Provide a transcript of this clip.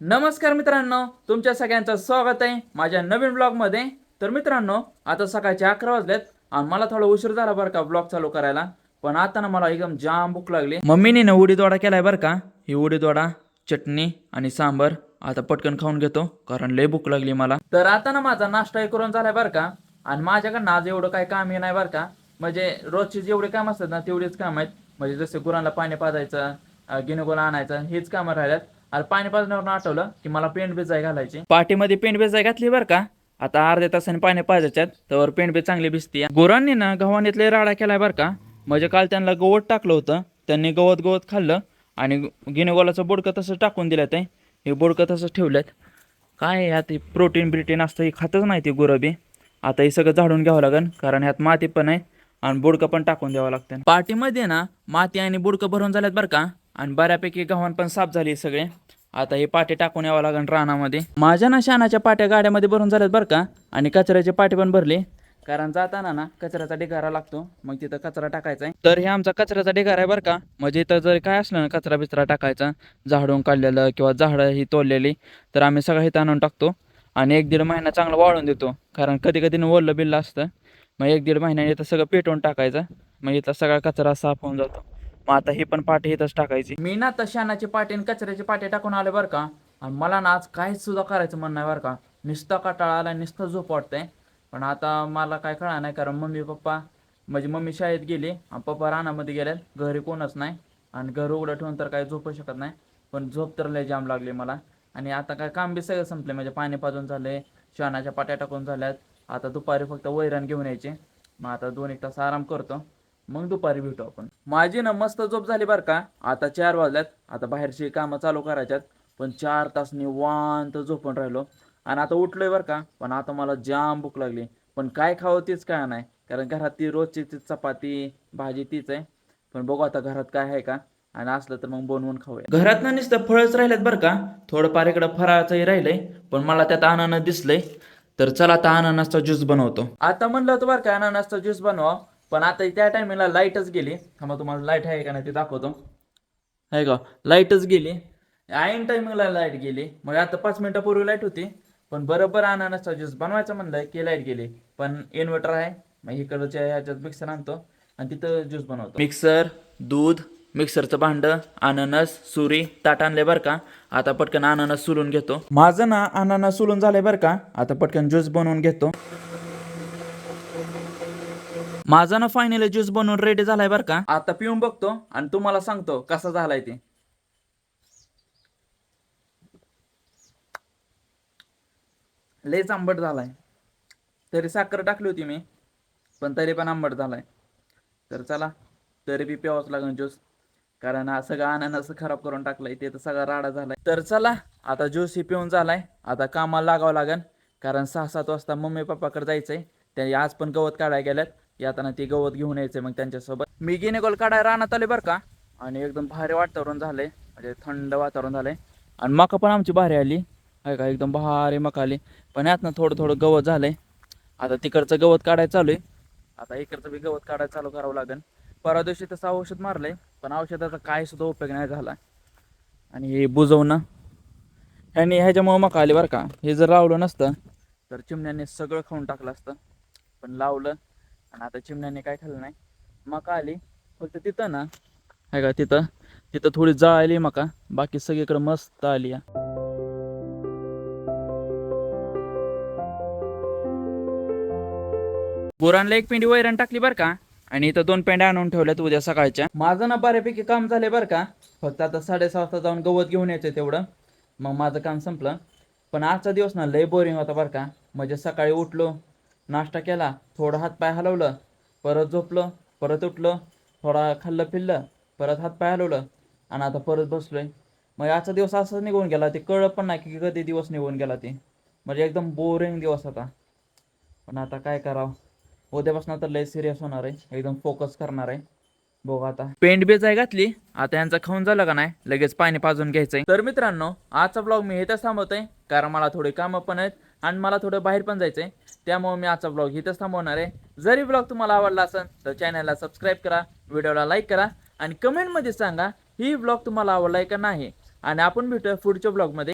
नमस्कार मित्रांनो तुमच्या सगळ्यांचं स्वागत आहे माझ्या नवीन ब्लॉगमध्ये. तर मित्रांनो आता सकाळचे अकरा वाजलेत आणि मला थोडा उशीर झाला बरं का ब्लॉग चालू करायला. पण आता ना मला एकदम जाम भूक लागली. मम्मीने ना उडीदोडा केलाय बरं का? ही उडीदोडा चटणी आणि सांबर आता पटकन खाऊन घेतो कारण लय भूक लागली मला. तर आता ना माझा नाश्ता करून झालाय बरं का? आणि माझ्याकडनं आज एवढं काही काम नाही बरं का? म्हणजे रोजचे जेवढे काम असतात ना तेवढेच काम आहेत. म्हणजे जसे गुरांना पाणी पाजायचं गिनगोला आणायचं हेच कामं राहिल्यात. आता पाणी पाजण्यावर आठवलं की मला पेंट भिजाय घालायची. पाठीमध्ये पेंट भिजाय घातली बरं का? आता अर्ध्या तासाने पाणी पाजायच्यात तर पेंट बी चांगली भिजते. गुरांनी ना गव्हाणीतले राडा केलाय बरं का? म्हणजे काल त्यांना गवत टाकलं होतं त्यांनी गवत गवत खाल्लं आणि गिनेगोलाचं बोडकं तसं टाकून दिलं ते. हे बोडकं तसंच ठेवलेत काय यात? प्रोटीन ब्रिटीन असतं हे खातच नाही ते गुरबी आता हे सगळं झाडून घ्यावं लागेल कारण ह्यात माती पण आहे आणि बुडकं पण टाकून द्यावं लागतं पाठीमध्ये ना माती आणि बुडकं भरून झाल्यात बरं का? आणि बऱ्यापैकी गव्हाण पण साफ झाली सगळे. आता हे पाटे टाकून यावं लागेल रानामध्ये. माझ्या ना शानाच्या पाट्या गाड्यामध्ये भरून झाल्यात बरं का आणि कचऱ्याचे पाटे पण भरले. कारण जाताना ना कचऱ्याचा ढिगारा लागतो मग तिथं कचरा टाकायचा आहे तर हे आमचा कचऱ्याचा ढिगारा आहे बरं का म्हणजे इथं जर काय असलं ना कचरा बिचरा टाकायचा झाडून काढलेलं किंवा झाडं ही तोडलेली तर आम्ही सगळं इथं आणून टाकतो. आणि एक दीड महिना चांगला वाळून देतो कारण कधी कधी ओलं बिल्लं असतं. मग एक दीड महिन्याने इथं सगळं पेटवून टाकायचं मग इथला सगळा कचरा साफ होऊन जातो. मग आता ही पण पाटी इथंच टाकायची. मी ना तशा शानाची पाटी आणि कचऱ्याची पाटी टाकून आले बरं का. आणि मला ना आज काहीच सुद्धा करायचं म्हणणं आहे बरं का. नुसतं कटाळा आला नुसतं झोप वाटतंय. पण आता मला काय कळणार नाही कारण मम्मी पप्पा म्हणजे मम्मी शाळेत गेली आणि पप्पा रानामध्ये गेल्यात घरी कोणच नाही. आणि घर उघडं ठेवून तर काही झोपू शकत नाही. पण झोप तर लय जाम लागली मला. आणि आता काय काम बी सगळं संपले. म्हणजे पाणी पाजून झाले शहाणाच्या पाट्या टाकून झाल्यात. आता दुपारी फक्त वैरण घेऊन यायचे. मग आता दोन एक तास आराम करतो. मग दुपारी भेटू आपण. माझी ना मस्त झोप झाली बरं का? आता चार वाजल्यात. आता बाहेरची कामं चालू करायच्यात. पण चार तास निवांत झोपून राहिलो. आणि आता उठलोय बरं का? पण आता मला जाम भूक लागली. पण काय खावं तीच काय नाही. कारण घरात ती रोजची ती चपाती भाजी तीच आहे. पण बघू आता घरात काय आहे का? आणि असलं तर मग बनवून खाऊया. घरात ना नुसतं फळच राहिलेत बरं का? थोडंफार इकडं फराळचंही राहिलंय. पण मला त्यात अनानं दिसलंय. तर चला आता अननसचा ज्यूस बनवतो. आता म्हणलं होतं बरं का अननसचा ज्यूस बनवा. पण आता त्या टायमिंगला लाईटच गेली. थांबा तुम्हाला लाइट आहे का नाही ते दाखवतो. आहे का? लाईटच गेली. ऐन टायमिंगला लाइट गेली. मग आता पाच मिनिटापूर्वी लाइट होती. पण बरोबर अननसचा ज्यूस बनवायचं म्हणलं की लाइट गेली. पण इन्व्हर्टर आहे. मग इकडच्या ह्याच्यात मिक्सर आणतो. आणि तिथं ज्यूस बनवतो. मिक्सर दूध मिक्सरचं भांडं अननस सुरी ताट आणले बरं का? आता पटकन अननस सुलून घेतो. माझं ना अननस सुलून झालंय बरं का? आता पटकन ज्यूस बनवून घेतो. माझा ना फायनल ज्यूस बनवून रेडी झालाय बरं का? आता पिऊन बघतो आणि तुम्हाला सांगतो कसा झालाय ते. लयच आंबट झालाय. तरी साखर टाकली होती मी पण तरी पण आंबट झालाय. तर चला तरी बी प्यावाच लागेल ज्यूस कारण हा सगळा अननस खराब करून टाकलाय ते तर सगळा राडा झालाय. तर चला आता ज्यूस ही पिऊन झालाय. आता कामाला लागावं लागेल कारण सहा सात वाजता मम्मी पप्पाकडे जायचंय. ते आज पण गवत काढायला गेल्यात. येताना ते गवत घेऊन यायचे मग त्यांच्यासोबत. मी गिनेगोल काढायला रानात आले बरं का? आणि एकदम भारी वातावरण झालंय. म्हणजे थंड वातावरण झालंय. आणि मका पण आमची भारी आली. आहे का एकदम भारी मका आली. पण यातनं थोडं थोडं गवत झालंय. आता तिकडचं गवत काढायचं चालू आहे. आता इकडचं बी गवत काढायला चालू करावं लागेल. परवा दिवशी तसं औषध मारलंय पण औषधाचा काय सुद्धा उपयोग नाही झाला. आणि हे बुजवणं. ह्याने ह्याच्यामुळं मका आली बरं का? हे जर लावलं नसतं तर चिमण्याने सगळं खाऊन टाकलं असतं. पण लावलं आणि आता चिमण्याने काय खाल्लं नाही. मका आली. फक्त तिथं ना आहे का तिथं तिथं थोडी जळाली मका. बाकी सगळीकडे मस्त आली. या गुरांना एक पेंडी वैरण टाकली बरं का? आणि इथं दोन पेंड्या आणून ठेवल्यात उद्या सकाळच्या. माझं ना बऱ्यापैकी काम झालंय बरं का? फक्त आता साडेसहा वाजता जाऊन गवत घेऊन यायचं तेवढं. मग माझं काम संपलं. पण आजचा दिवस ना लय बोरिंग होता बरं का? म्हणजे सकाळी उठलो नाश्ता केला थोडं हात पाय हलवलं परत झोपलं परत उठलं थोडा खाल्लं पिल्लं परत हात पाय हलवलं आणि आता परत बसलोय. मग आजचा दिवस असं निघून गेला ते कळलं पण नाही की कधी दिवस निघून गेला ते. म्हणजे एकदम बोरिंग दिवस आता पण आता काय करावं? उद्यापासून तर लय सिरियस होणार आहे. एकदम फोकस करणार आहे. बघा आता. पेंट बेज आहे घातली आता यांचं खाऊन झालं का नाही? लगेच पाणी पाजून घ्यायचंय. तर मित्रांनो आजचा ब्लॉग मी इथंच थांबवतोय. कारण मला थोडी कामं पण आहेत. आणि मला थोडं बाहेर पण जायचंय. त्यामुळे मी आजचा ब्लॉग इथंच थांबवणार आहे. जरी ब्लॉग तुम्हाला आवडला असेल तर चॅनलला सबस्क्राईब करा व्हिडिओला लाईक करा आणि कमेंटमध्ये सांगा ही ब्लॉग तुम्हाला आवडलाय का नाही. आणि आपण भेटूया पुढच्या ब्लॉगमध्ये